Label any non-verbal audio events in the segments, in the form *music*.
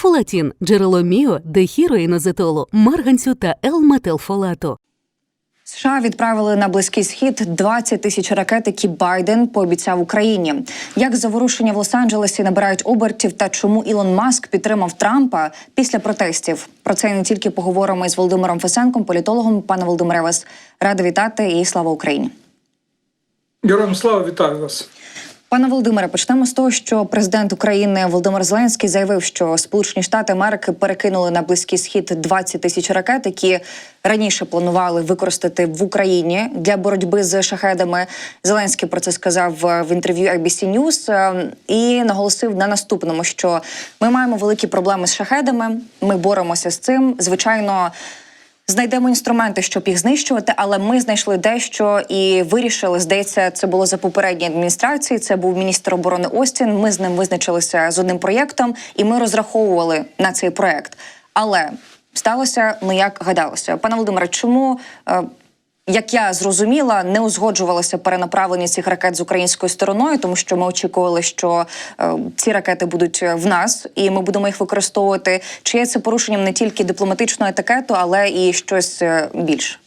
Фолатін – джерело міо, дехіроїнозетолу, марганцю та Л-метилфолату. США відправили на близький схід 20 тисяч ракет, які Байден пообіцяв Україні. Як заворушення в Лос-Анджелесі набирають обертів та чому Ілон Маск підтримав Трампа після протестів? Про це не тільки поговоримо із Володимиром Фесенком, політологом. Пане Володимире, вас рада вітати і слава Україні. Героям слава вітаю вас. Пане Володимире, почнемо з того, що президент України Володимир Зеленський заявив, що Сполучені Штати Америки перекинули на близький схід 20 тисяч ракет, які раніше планували використати в Україні для боротьби з шахедами. Зеленський про це сказав в інтерв'ю ABC News е, і наголосив на наступному, що ми маємо великі проблеми з шахедами. Ми боремося з цим. Звичайно. Знайдемо інструменти, щоб їх знищувати, але ми знайшли дещо і вирішили. Здається, це було за попередній адміністрації. Це був міністр оборони Остін. Ми з ним визначилися з одним проєктом, і ми розраховували на цей проєкт. Але сталося не як гадалося. Пане Володимире, чому? Е, Як я зрозуміла, не узгоджувалося перенаправлення цих ракет з українською стороною, тому що ми очікували, що е, ці ракети будуть в нас, і ми будемо їх використовувати. Чи є це порушенням не тільки дипломатичного етикету, але і щось е, більше?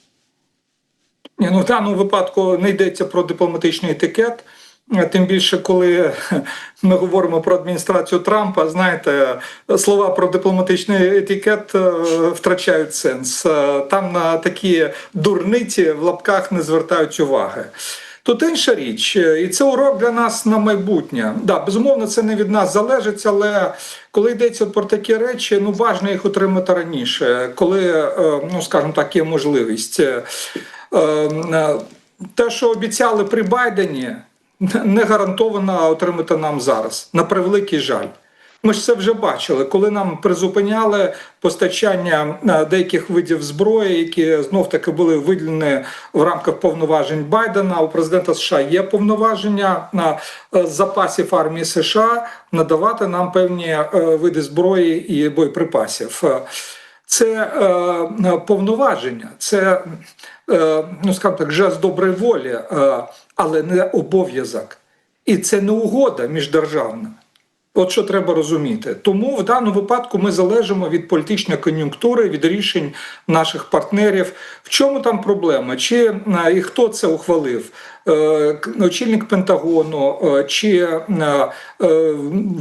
Ну в даному випадку не йдеться про дипломатичний етикет. Тим більше, коли *laughs* ми говоримо про адміністрацію Трампа, знаєте, слова про дипломатичний етикет е, втрачають сенс. Е, Там на такі дурниці в лапках не звертають уваги. Тут інша річ, е, і це урок для нас на майбутнє. Да, безумовно, це не від нас залежить, але коли йдеться про такі речі, ну важно їх отримати раніше, коли, ну скажімо так, є можливість. Е, е, Те, що обіцяли при Байдені, не гарантовано отримати нам зараз. На превеликий жаль. Ми ж це вже бачили, коли нам призупиняли постачання е, деяких видів зброї, які знов таки були виділені в рамках повноважень Байдена. У президента США є повноваження на е, запасів армії США надавати нам певні е, види зброї і боєприпасів. Е, Це е, повноваження, це е, ну скажімо так, жест доброї волі, е, але не обов'язок. І це не угода міждержавна. От що треба розуміти. Тому в даному випадку ми залежимо від політичної кон'юнктури, від рішень наших партнерів. В чому там проблема? Чи е, і хто це ухвалив? Е, Очільник Пентагону е, чи е, е,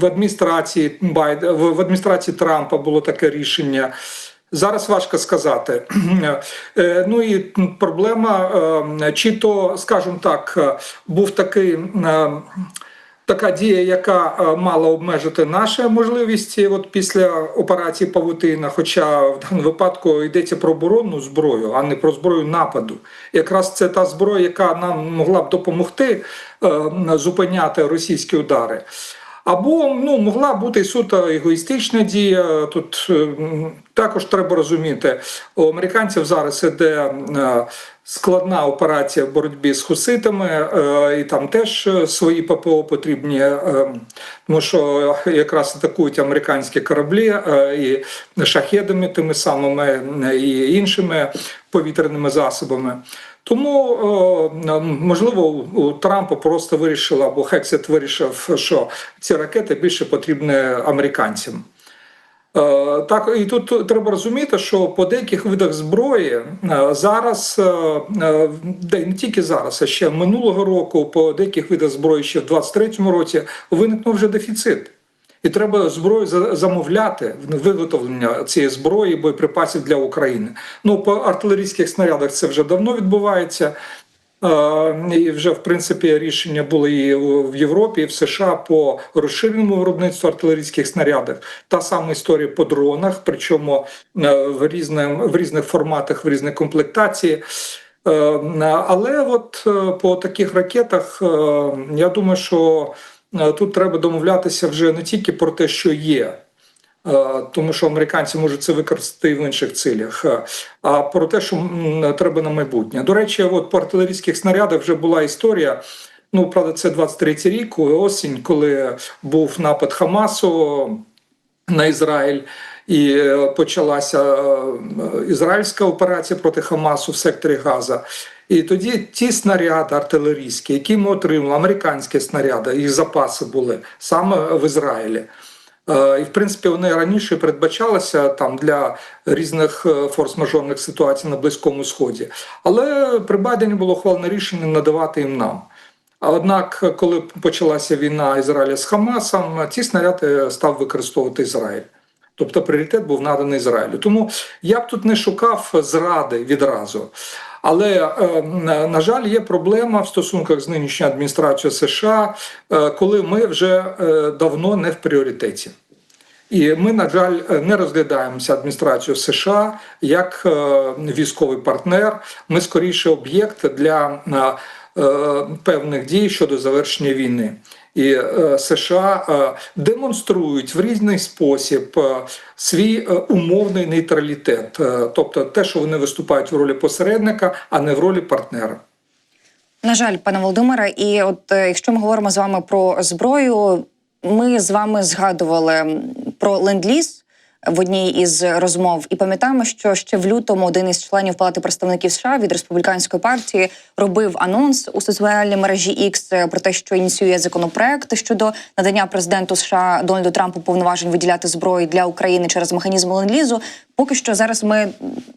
в адміністрації в адміністрації Трампа було таке рішення. Зараз важко сказати. *clears throat* Е, Ну і проблема, е, чи то, скажімо так, е, був такий. Така дія, яка мала обмежити наші можливості от після операції Павутина, хоча в даному випадку йдеться про оборонну зброю, а не про зброю нападу. Якраз це та зброя, яка нам могла б допомогти зупиняти російські удари. Або ну могла бути суто егоїстична дія. Тут е, також треба розуміти, у американців зараз іде е, складна операція в боротьбі з хуситами, е, і там теж свої ППО потрібні, тому що якраз атакують американські кораблі і шахедами, тими самими і іншими повітряними засобами. Тому е, можливо у Трампа просто вирішила, або Хексет вирішив, що ці ракети більше потрібні американцям. Е, Так, і тут треба розуміти, що по деяких видах зброї е, зараз, не тільки зараз, а ще минулого року, по деяких видах зброї ще в 23-му році виникнув вже дефіцит. І треба зброю за- замовляти виготовлення цієї зброї, боєприпасів для України. Ну по артилерійських снарядах це вже давно відбувається. І вже в принципі рішення були і в Європі, і в США по розширеному виробництву артилерійських снарядів. Та сама історія по дронах, причому е, в різних, в різних форматах, в різних комплектації. Е, Але от е, по таких ракетах я думаю, що тут треба домовлятися вже не тільки про те, що є. Е, Тому що американці можуть це використати і в інших цілях, е, а про те, що треба на майбутнє. До речі, от по артилерійських снарядах вже була історія. Ну, правда, це 23-й рік, осінь, коли був напад Хамасу на Ізраїль. І е, почалася е, ізраїльська операція проти Хамасу в секторі Газа. І тоді ті снаряди артилерійські, які ми отримали, американські снаряди, їх запаси були саме в Ізраїлі. Е, І в принципі вони раніше передбачалися там для різних е, форс-мажорних ситуацій на Близькому Сході. Але при Байдені було ухвалене рішення надавати їм нам. Однак, коли почалася війна Ізраїля з Хамасом, ці снаряди став використовувати Ізраїль. Тобто пріоритет був наданий Ізраїлю. Тому я б тут не шукав зради відразу. Але, е, на жаль, є проблема в стосунках з нинішньою адміністрацією США, е, коли ми вже е, давно не в пріоритеті. І ми, на жаль, не розглядаємося адміністрацією США як військовий партнер. Ми скоріше об'єкт для певних дій щодо завершення війни. І е, США е, демонструють в різний спосіб е, свій умовний нейтралітет, тобто те, що вони виступають в ролі посередника, а не в ролі партнера. На жаль, пане Володимире, і от якщо ми говоримо з вами про зброю, ми з вами згадували про ленд-ліз в одній із розмов, і пам'ятаємо, що ще в лютому один із членів Палати представників США від республіканської партії робив анонс у соціальній мережі X про те, що ініціює законопроект щодо надання президенту США Дональду Трампу повноважень виділяти зброю для України через механізм ленд-лізу. Поки що зараз ми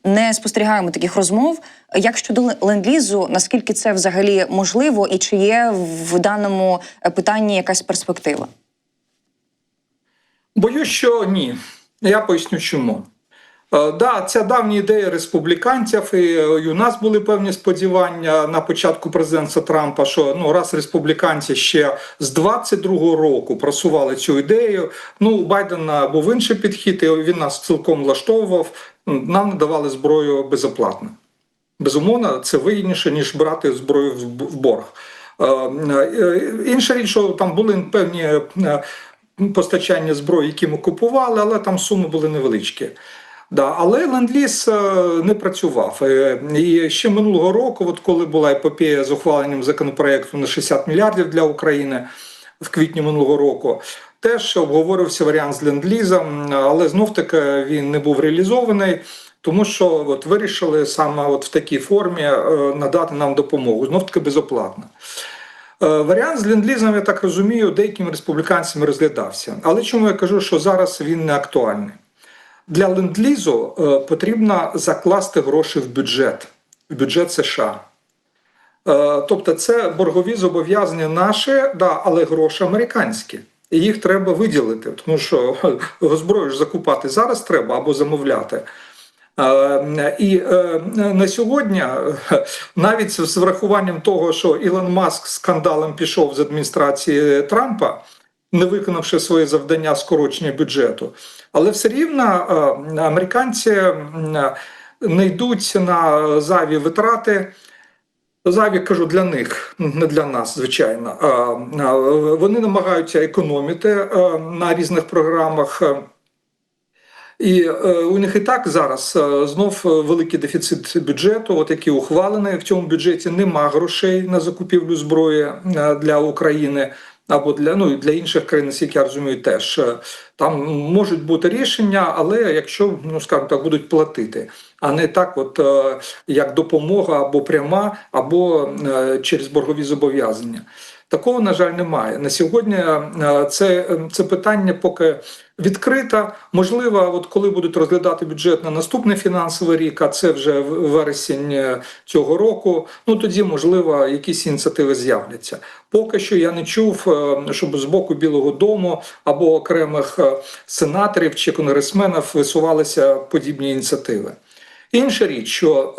не спостерігаємо таких розмов. Як щодо ленд-лізу, наскільки це взагалі можливо, і чи є в даному питанні якась перспектива? Боюсь, що ні. Я поясню чому. Е, Да, ця давня ідея республіканців, і, е, і у нас були певні сподівання на початку президентства Трампа, що ну раз республіканці ще з 22-го року просували цю ідею. Ну, у Байдена був інший підхід, і він нас цілком влаштовував. Нам надавали зброю безоплатно. Безумовно, це вигідніше, ніж брати зброю в борг. Е, е, Інша річ, що там були певні е, постачання зброї, які ми купували, але там суми були невеличкі. Да, але ленд-ліз е, не працював. Е, І ще минулого року, от коли була епопея з ухваленням законопроекту на 60 мільярдів для України в квітні минулого року, теж обговорився варіант з ленд-лізом, але знов таки він не був реалізований. Тому що от вирішили саме от в такій формі е, надати нам допомогу, знов таки безоплатно. Е, Варіант з ленд-лізом, я так розумію, деякими республіканцями розглядався. Але чому я кажу, що зараз він не актуальний? Для ленд-лізу е, потрібно закласти гроші в бюджет, в бюджет США. Е, Тобто, це боргові зобов'язання наші, да, але гроші американські. І їх треба виділити, тому що зброю закупати зараз треба або замовляти. Е, І е, на сьогодні, е, навіть з врахуванням того, що Ілон Маск скандалом пішов з адміністрації Трампа, не виконавши своє завдання скорочення бюджету, але все рівно американці не йдуть на зайві витрати. Зайві кажу для них, не для нас, звичайно. Вони намагаються економити на різних програмах. Е, І е, у них і так зараз е, знов великий дефіцит бюджету, от який ухвалений. В цьому бюджеті нема грошей на закупівлю зброї е, для України або для ну для інших країн, наскільки я розумію, теж Е, там можуть бути рішення, але якщо ну скажімо так будуть платити, а не так, от е, як допомога або пряма, або е, через боргові зобов'язання. Такого, на жаль, немає. На сьогодні е, це, це питання поки відкрите. Можливо, от коли будуть розглядати бюджет на наступний фінансовий рік, а це вже вересень е, цього року. Ну тоді, можливо, якісь ініціативи з'являться. Поки що я не чув, е, щоб з боку Білого Дому або окремих е, сенаторів чи конгресменів висувалися подібні ініціативи. Інша річ, що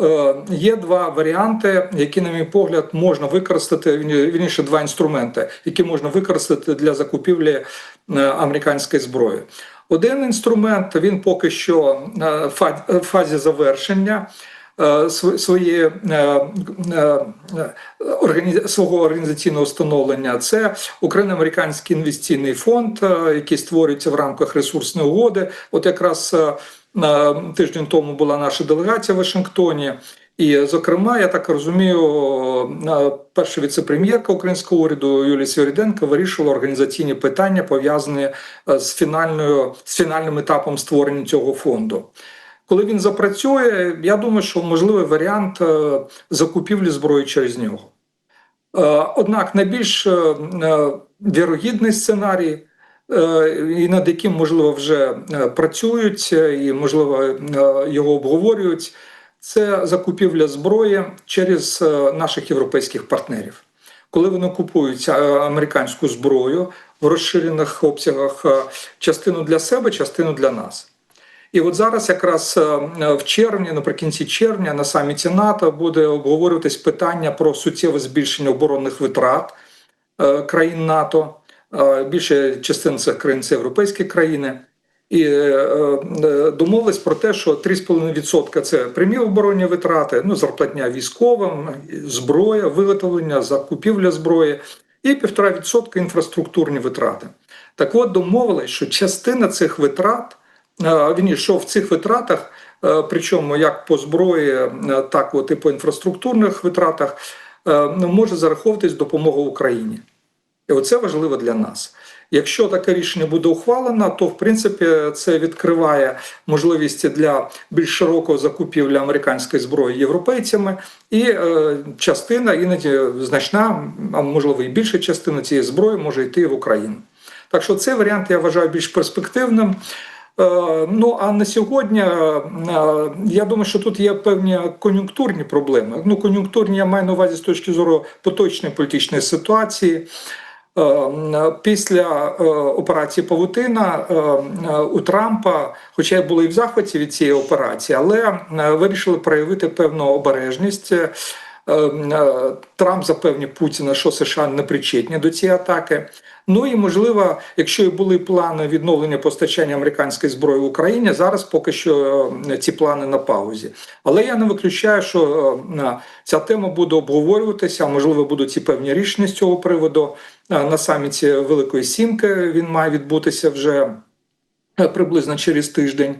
е, є два варіанти, які, на мій погляд, можна використати вірні- вірніше, два інструменти, які можна використати для закупівлі е, американської зброї. Один інструмент він поки що е, в фазі завершення. Е, св- Своєї е, е, свого організаційного встановлення це Україно-американський інвестиційний фонд, який створюється в рамках ресурсної угоди. От якраз тиждень тому була наша делегація в Вашингтоні. І, зокрема, я так розумію, перша віце-прем'єрка українського уряду Юлія Сєвєріденко вирішила організаційні питання, пов'язані з фінальною з фінальним етапом створення цього фонду. Коли він запрацює, я думаю, що можливий варіант е, закупівлі зброї через нього. Е, Однак найбільш е, вірогідний сценарій і над яким, можливо, вже працюють, і, можливо, його обговорюють, це закупівля зброї через наших європейських партнерів. Коли вони купують американську зброю в розширених обсягах, частину для себе, частину для нас. І от зараз, якраз е, в червні, наприкінці червня, на саміті НАТО буде обговорюватись питання про суттєве збільшення оборонних витрат е, країн НАТО. Е, Більше частина цих країн це європейські країни. І е, е, домовились про те, що 3,5% це прямі оборонні витрати, ну зарплатня військовим, зброя, виготовлення, закупівля зброї, і 1,5% інфраструктурні витрати. Так от домовились, що частина цих витрат, е, вірніше, що в цих витратах, е, причому як по зброї, е, так от і по інфраструктурних витратах, е, може зараховуватись допомога Україні. І оце важливо для нас. Якщо таке рішення буде ухвалено, то в принципі це відкриває можливість для більш широкого закупівлі американської зброї європейцями, і е, частина, іноді значна, а можливо і більша частина цієї зброї може йти в Україну. Так що цей варіант я вважаю більш перспективним. Е, Ну а на сьогодні е, я думаю, що тут є певні кон'юнктурні проблеми. Ну, кон'юнктурні я маю на увазі з точки зору поточної політичної ситуації. Е, Після операції Павутина у Трампа, хоча й були і в захваті від цієї операції, але вирішили проявити певну обережність. Трамп запевнив Путіна, що США не причетні до цієї атаки. Ну і можливо, якщо і були плани відновлення постачання американської зброї в Україні, зараз поки що е, ці плани на паузі. Але я не виключаю, що е, ця тема буде обговорюватися. Можливо, будуть і певні рішення з цього приводу Е, на саміті Великої Сімки. Він має відбутися вже приблизно через тиждень.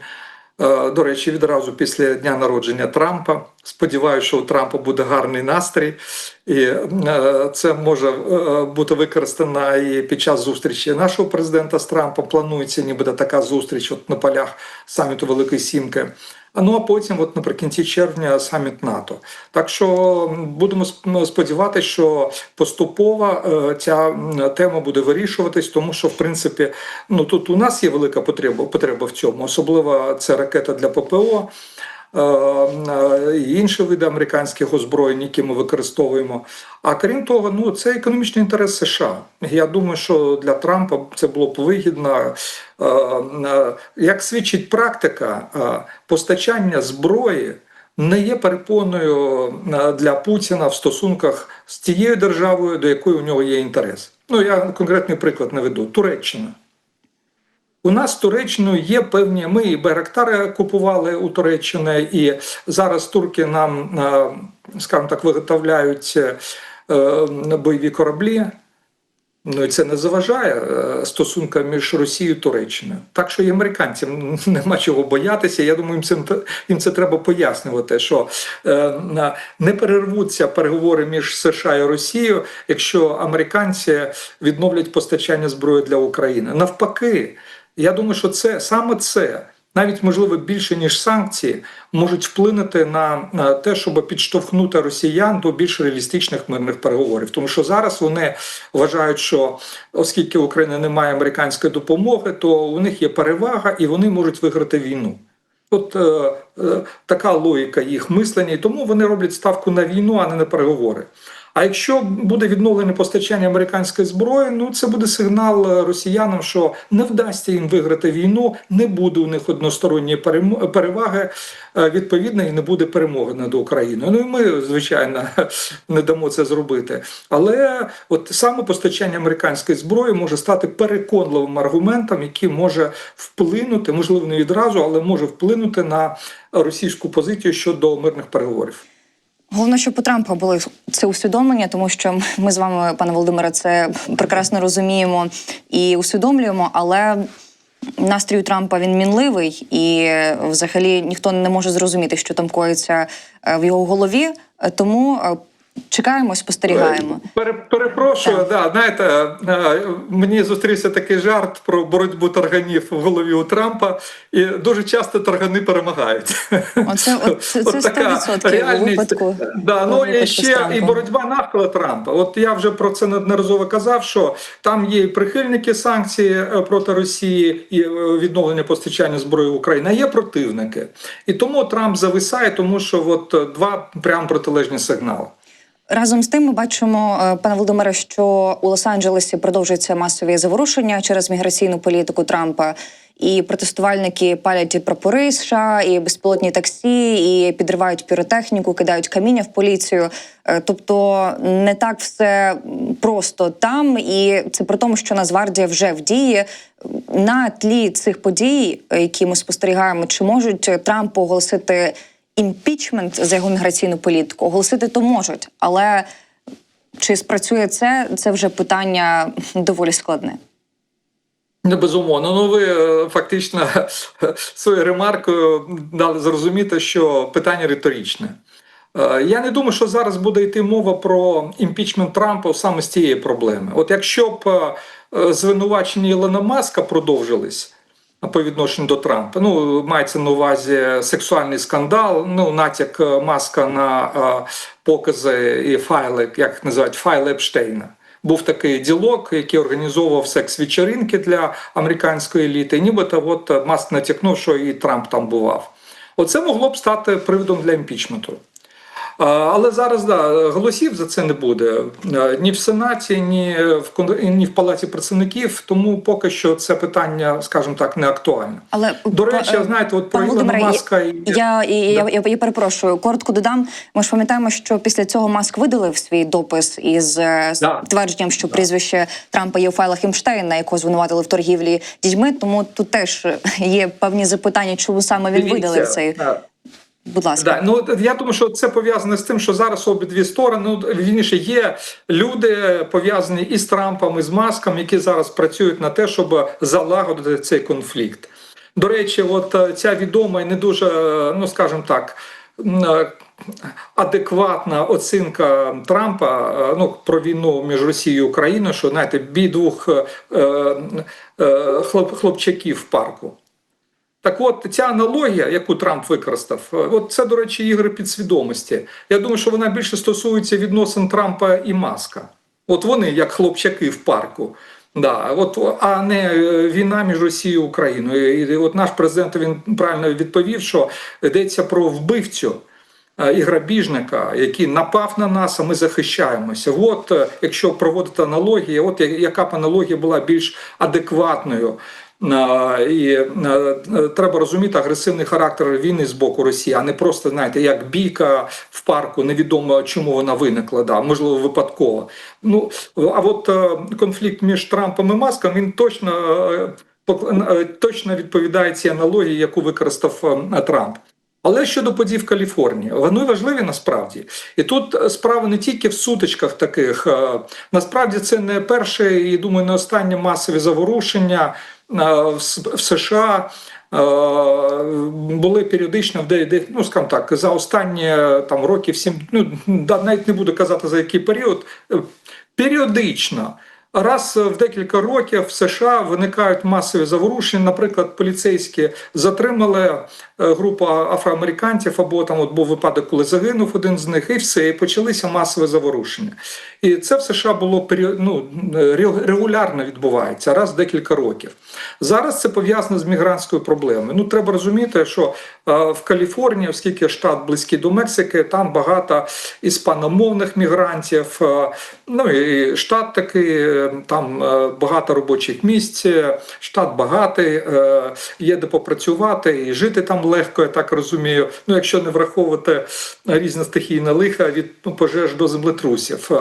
Е, До речі, відразу після дня народження Трампа. Сподіваюся, що у Трампа буде гарний настрій, і е, це може е, бути використано і під час зустрічі нашого президента з Трампом. Планується нібито така зустріч от на полях саміту Великої Сімки. Ну а потім, от наприкінці червня, саміт НАТО. Так що будемо сп- сподіватися, що поступово е, ця тема буде вирішуватись, тому що в принципі ну тут у нас є велика потреба потреба в цьому, особливо це ракета для ППО. Е, е, інші види американських озброєнь, які ми використовуємо. А крім того, ну це економічний інтерес США. Я думаю, що для Трампа це було б вигідно. Е, Як свідчить практика, постачання зброї не є перепоною для Путіна в стосунках з тією державою, до якої у нього є інтерес. Ну я конкретний приклад наведу: Туреччина. У нас з Туреччиною є певні. Ми і Байрактари купували у Туреччини, і зараз турки нам, е, скажімо так, виготовляють е, бойові кораблі. Ну і це не заважає е, стосункам між Росією і Туреччиною. Так що і американцям *laughs* нема чого боятися. Я думаю, їм це, їм це треба пояснювати, що не перервуться переговори між США і Росією, якщо американці відновлять постачання зброї для України. Навпаки, я думаю, що це саме це. Навіть можливо більше ніж санкції можуть вплинути на, те, щоб підштовхнути росіян до більш реалістичних мирних переговорів. Тому що зараз вони вважають, що оскільки Україна не має американської допомоги, то у них є перевага і вони можуть виграти війну. От е, е, така логіка їх мислення, і тому вони роблять ставку на війну, а не на переговори. А якщо буде відновлене постачання американської зброї, ну це буде сигнал е, росіянам, що не вдасться їм виграти війну, не буде у них односторонньої переваги, е, відповідно, і не буде перемоги над Україною. Ну і ми, звичайно, *laughs* не дамо це зробити. Але от саме постачання американської зброї може стати переконливим аргументом, який може вплинути, можливо, не відразу, але може вплинути на російську позицію щодо мирних переговорів. Головне, щоб у Трампа було це усвідомлення, тому що ми з вами, пане Володимире, це прекрасно розуміємо і усвідомлюємо, але. Настрій у Трампа він мінливий, і взагалі ніхто не може зрозуміти, що там коїться е, в його голові. Е, Тому е, чекаємо, спостерігаємо. Перепрошую, Так. да, знаєте, е, мені зустрівся такий жарт про боротьбу тарганів в голові у Трампа, і дуже часто таргани перемагають. Оце от, *laughs* це, це От така 100% у реальність. випадку. Да, ну випадку і ще і боротьба навколо Трампа. От я вже про це неодноразово казав, що там є і прихильники санкцій е, проти Росії і е, відновлення постачання зброї в Україні, а є противники. І тому Трамп зависає, тому що от е, два прям протилежні сигнали. Разом з тим, ми бачимо, е, пане Володимире, що у Лос-Анджелесі продовжуються масові заворушення через міграційну політику Трампа. І протестувальники палять прапори США, і безпілотні таксі, і підривають піротехніку, кидають каміння в поліцію. Е, Тобто не так все просто там, і це при тому, що Нацгвардія вже в дії. На тлі цих подій, е, які ми спостерігаємо, чи можуть Трампу оголосити імпічмент за його міграційну політику? Оголосити то можуть, але чи спрацює це, це вже питання доволі складне. Не безумовно. Ну ви е, фактично *laughs* своєю ремаркою дали зрозуміти, що питання риторичне. Е, Я не думаю, що зараз буде йти мова про імпічмент Трампа саме з цієї проблеми. От якщо б е, звинувачення Ілона Маска продовжились по відношенню до Трампа, ну мається на увазі сексуальний скандал, ну натяк е, маска на е, покази і файли, як їх називають, файли Епштейна. Був такий ділок, який організовував секс-вечеринки для американської еліти. І нібито от Маск натякнув, що і Трамп там бував. Оце могло б стати приводом для імпічменту. Але зараз да, голосів за це не буде Е, ні в Сенаті, ні в ні в Палаті представників. Тому поки що це питання, скажімо так, не актуальне. Але До речі, па- знаєте, от про Ілона Маска і Я, і, я, я, я перепрошую, коротко додам. Ми ж пам'ятаємо, що після цього Маск видалив свій допис із е, Да. твердженням, що прізвище Трампа є у файлах Імштейна, якого звинуватили в торгівлі дітьми. Тому тут теж є певні запитання, чому саме він Дивіться, видалив цей. да. Будь ласка. Да, ну я думаю, що це пов'язане з тим, що зараз обидві сторони ну, вірніше, є люди пов'язані і з Трампом, і з Маском, які зараз працюють на те, щоб залагодити цей конфлікт. До речі, от е, ця відома і не дуже, е, ну скажімо так. е, Адекватна оцінка Трампа ну про війну між Росією і Україною, що знаєте, бій двох е, е, хлоп, хлопчаків в парку. Так от ця аналогія, яку Трамп використав, е, от це, до речі, ігри підсвідомості. Я думаю, що вона більше стосується відносин Трампа і Маска. От вони, як хлопчаки в парку. Да, от, а не е, війна між Росією і Україною. І от наш президент він правильно відповів, що йдеться про вбивцю і грабіжника, який напав на нас, а ми захищаємося. От е, якщо проводити аналогії, от яка б аналогія була більш адекватною. І е, е, треба розуміти агресивний характер війни з боку Росії, а не просто знаєте, як бійка в парку, невідомо чому вона виникла, да, можливо, випадково. Ну а от е, конфлікт між Трампом і Маском він точно, е, е, точно відповідає цій аналогії, яку використав е, Трамп. Але щодо подій в Каліфорнії, вони важливі насправді. І тут е, справа не тільки в сутичках таких. е, Насправді це не перше і думаю, не останнє масові заворушення е, в США. Були періодично в де, ну скажімо так, за останні там років сім, ну навіть не буду казати за який період. Періодично Раз в декілька років в США виникають масові заворушення. Наприклад, поліцейські затримали е, групу афроамериканців, або там от був випадок, коли загинув один з них, і все, і почалися масові заворушення. І це в США було ну, регулярно відбувається раз в декілька років. Зараз це пов'язано з мігрантською проблемою. Ну треба розуміти, що е, в Каліфорнії, оскільки штат близький до Мексики, там багато іспаномовних мігрантів. е, Ну і штат такий, там е, багато робочих місць, е, штат багатий, е, є де попрацювати і жити там легко, я так розумію. Ну, якщо не враховувати різне стихійне лиха від ну, пожеж до землетрусів.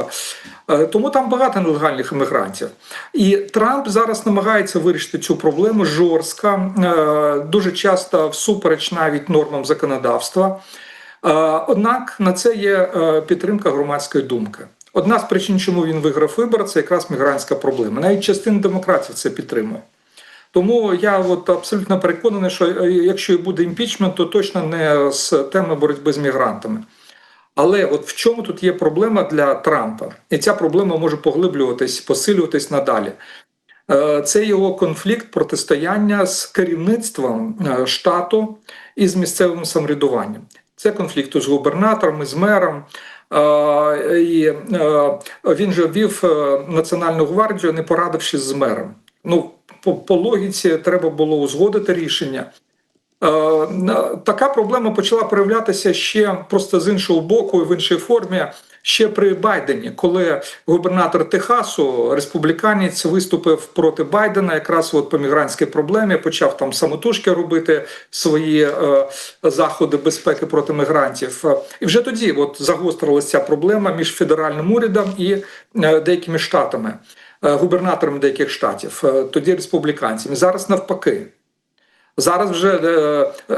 Тому там багато нелегальних іммігрантів. І Трамп зараз намагається вирішити цю проблему жорстко, дуже часто всупереч навіть нормам законодавства. Однак на це є підтримка громадської думки. Одна з причин, чому він виграв вибори, це якраз мігрантська проблема. Навіть частина демократів це підтримує. Тому я от абсолютно переконаний, що якщо і буде імпічмент, то точно не з теми боротьби з мігрантами. Але от в чому тут є проблема для Трампа? І ця проблема може поглиблюватись, посилюватись надалі. Е, Це його конфлікт протистояння з керівництвом е, штату і з місцевим самоврядуванням. Це конфлікт з губернатором, з мером. І е, він же ввів е, Національну гвардію, не порадившись з мером. Ну, по, по логіці треба було узгодити рішення. Е, Така проблема почала проявлятися ще просто з іншого боку і в іншій формі. Ще при Байдені, коли губернатор Техасу, республіканець, виступив проти Байдена, якраз от по мігрантській проблемі, почав там самотужки робити свої е, заходи безпеки проти мігрантів. І вже тоді от загострилася ця проблема між федеральним урядом і е, деякими штатами, е, губернаторами деяких штатів, е, тоді республіканцями. Зараз навпаки. Зараз вже е, е,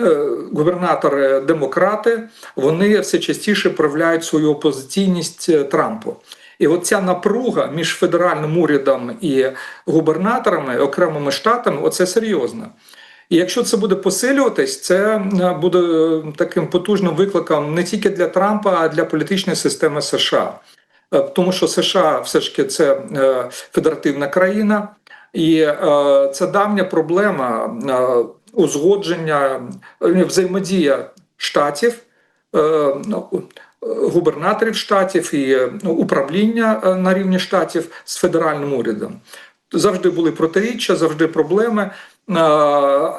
е, губернатори демократи вони все частіше проявляють свою опозиційність е, Трампу. І от ця напруга між федеральним урядом і губернаторами, окремими штатами, оце серйозно. І якщо це буде посилюватись, це е, буде таким потужним викликом не тільки для Трампа, а для політичної системи США. Тому що США все ж таки це федеративна країна, і е, це давня проблема е, узгодження е, взаємодія штатів, е, ну, е, губернаторів штатів і е, ну, управління на рівні штатів з федеральним урядом. Завжди були протиріччя, завжди проблеми.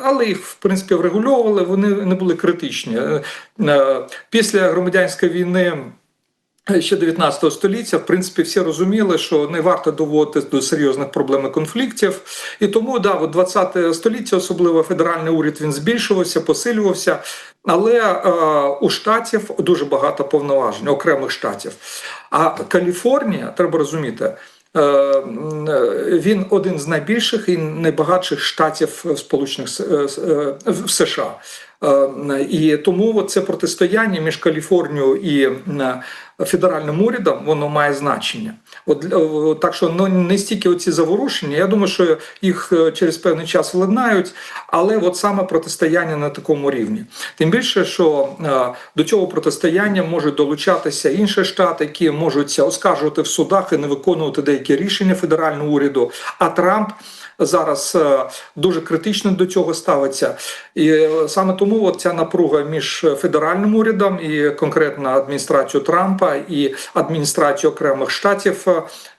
Але їх в принципі врегульовували, вони не були критичні. Після громадянської війни ще 19 століття, в принципі, всі розуміли, що не варто доводити до серйозних проблем і конфліктів. І тому, да, от 20 століття, особливо федеральний уряд, він збільшувався, посилювався. Але е, у штатів дуже багато повноважень, окремих штатів. А Каліфорнія, треба розуміти. е, Він один з найбільших і найбагатших штатів Сполучених е, е, в США. Е, І тому це протистояння між Каліфорнією і федеральним урядом воно має значення. От так що ну не стільки оці заворушення. Я думаю, що їх е, через певний час владнають, але от саме протистояння на такому рівні. Тим більше, що е, до цього протистояння можуть долучатися інші штати, які можуть оскаржувати в судах і не виконувати деякі рішення федерального уряду. А Трамп зараз е, дуже критично до цього ставиться. І саме тому от ця напруга між федеральним урядом і конкретно адміністрацією Трампа і адміністрацією окремих штатів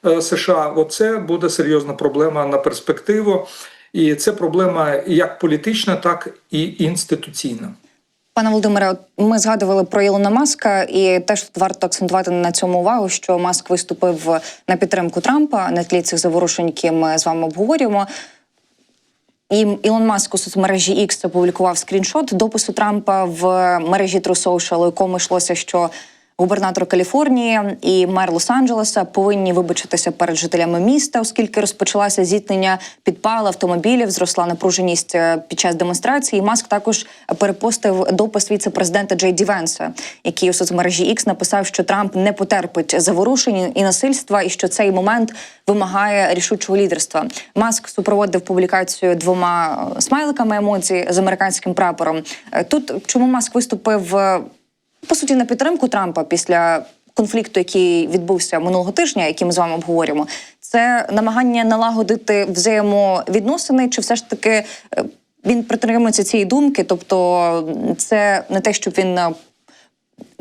е, США, оце буде серйозна проблема на перспективу. І це проблема як політична, так і інституційна. Пане Володимире, ми згадували про Ілона Маска, і теж тут варто акцентувати на цьому увагу, що Маск виступив на підтримку Трампа на тлі цих заворушень, які ми з вами обговорюємо. І Ілон Маск у соцмережі X опублікував скріншот допису Трампа в мережі True Social, у якому йшлося, що губернатор Каліфорнії і мер Лос-Анджелеса повинні вибачитися перед жителями міста, оскільки розпочалося зіткнення підпал автомобілів, зросла напруженість е, під час демонстрації. Маск також перепостив допис віце-президента Джей Ді Венса, який у соцмережі X написав, що Трамп не потерпить заворушень і насильства, і що цей момент вимагає рішучого лідерства. Маск супроводив публікацію двома е, смайликами емоцій з американським прапором. Е, Тут чому Маск виступив по суті на підтримку Трампа після конфлікту, який відбувся минулого тижня, який ми з вами обговорюємо, це намагання налагодити взаємовідносини, чи все ж таки е, він притримується цієї думки, тобто це не те, щоб він. е,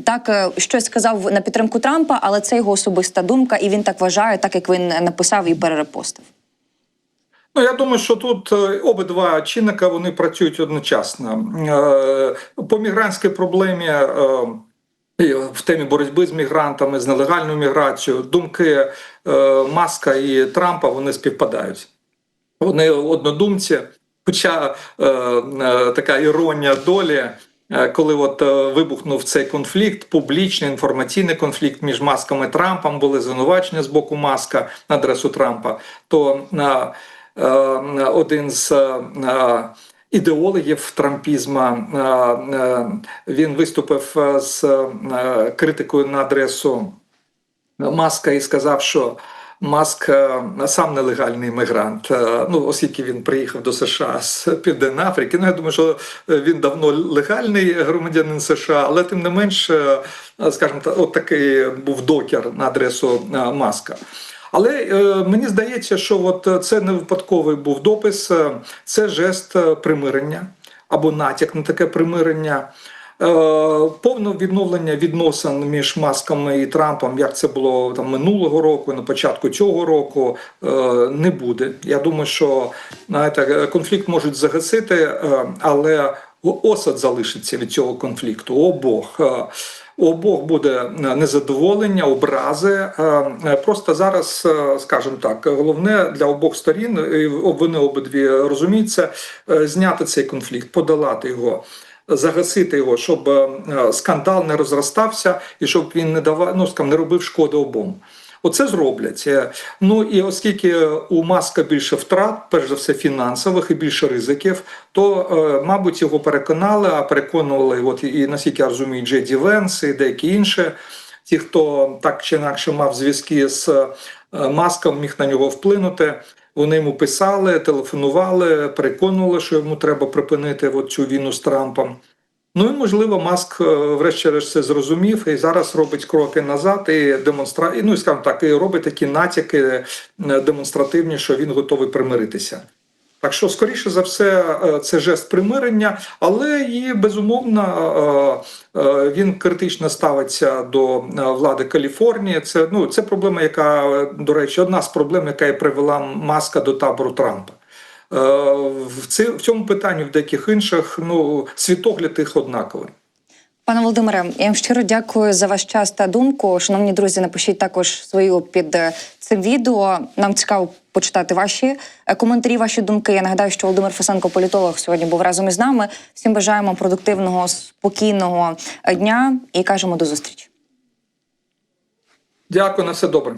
Так, е, щось сказав на підтримку Трампа, але це його особиста думка, і він так вважає, так як він написав і перерепостив. Ну, я думаю, що тут е, обидва чинника вони працюють одночасно. Е, По мігрантській проблемі е, в темі боротьби з мігрантами, з нелегальною міграцією, думки Маска і Трампа вони співпадають. Вони однодумці, хоча така іронія долі. Коли от вибухнув цей конфлікт, публічний інформаційний конфлікт між Маском і Трампом, були звинувачення з боку Маска на адресу Трампа, то один з е, ідеологів трампізму е, е, він виступив е, з е, критикою на адресу Маска і сказав, що Маск е, сам нелегальний іммігрант. Е, Ну, оскільки він приїхав до США з Південної Африки. Ну, я думаю, що е, він давно легальний громадянин США, але тим не менш, е, скажімо от такий був докер на адресу е, Маска. Але е, мені здається, що от е, це не випадковий був допис, е, це жест примирення або натяк на таке примирення. Повне відновлення відносин між Маском і Трампом, як це було там минулого року, на початку цього року, не буде. Я думаю, що знаєте, конфлікт можуть загасити, але осад залишиться від цього конфлікту у обох. Е, обох буде незадоволення, образи. Е, е, Просто зараз, е, скажімо так, головне для обох сторін, вони обидві розуміються, е, зняти цей конфлікт, подолати його загасити його, щоб е, скандал не розростався і щоб він не давав, ну не робив шкоди обом. Оце зроблять. Е, Ну і оскільки у маска більше втрат, перш за все фінансових і більше ризиків, то, е, мабуть, його переконали, а переконували, от і наскільки я розумію, Джеді Венс і деякі інші, ті, хто так чи інакше мав зв'язки з е, маском, міг на нього вплинути. Вони йому писали, телефонували, переконували, що йому треба припинити от цю війну з Трампом. Ну і можливо, Маск, е, врешті-решт, це зрозумів і зараз робить кроки назад і демонстра... ну і скажімо так, і робить такі натяки е, демонстративні, що він готовий примиритися. Так що, скоріше за все, е, це жест примирення, але і безумовно він критично ставиться до влади Каліфорнії. Це ну це проблема, яка до речі, одна з проблем, яка і привела маска до табору Трампа. Е, В цьому питанні, в деяких інших, ну світогляд їх однаковий. Пане Володимире, я вам щиро дякую за ваш час та думку. Шановні друзі, напишіть також свою під е, цим відео. Нам цікаво почитати ваші е, коментарі, ваші думки. Я нагадаю, що Володимир Фесенко, політолог, сьогодні був разом із нами. Всім бажаємо продуктивного, спокійного дня і кажемо до зустрічі. Дякую на все добре.